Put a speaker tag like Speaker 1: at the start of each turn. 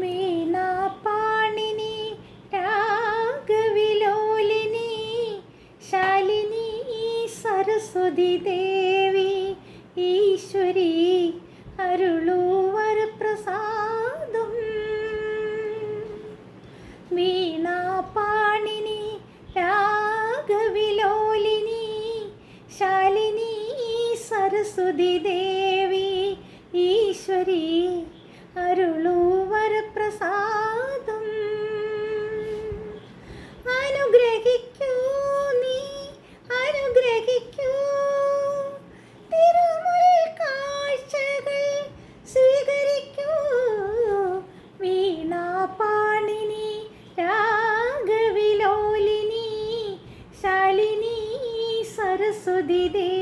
Speaker 1: വീണാപാണിനി രാഗവിലോലിനി ശാലിനി സരസ്വതി ദേവി ഈശ്വരി അരുളുവർ പ്രസാദം. വീണാപാണിനി രാഗവിലോലിനി ശാലിനി സരസ്വതി ദേവി ഈശ്വരി അരുളുവർ പ്രസാദം. അനുഗ്രഹിക്കൂ നീ അനുഗ്രഹിക്കൂ. തിരുമുൽ കാഴ്ചകൾ സ്വീകരിക്കൂ. വീണാപാണിനി രാഗവിലോലിനി ശാലിനി സരസ്വതി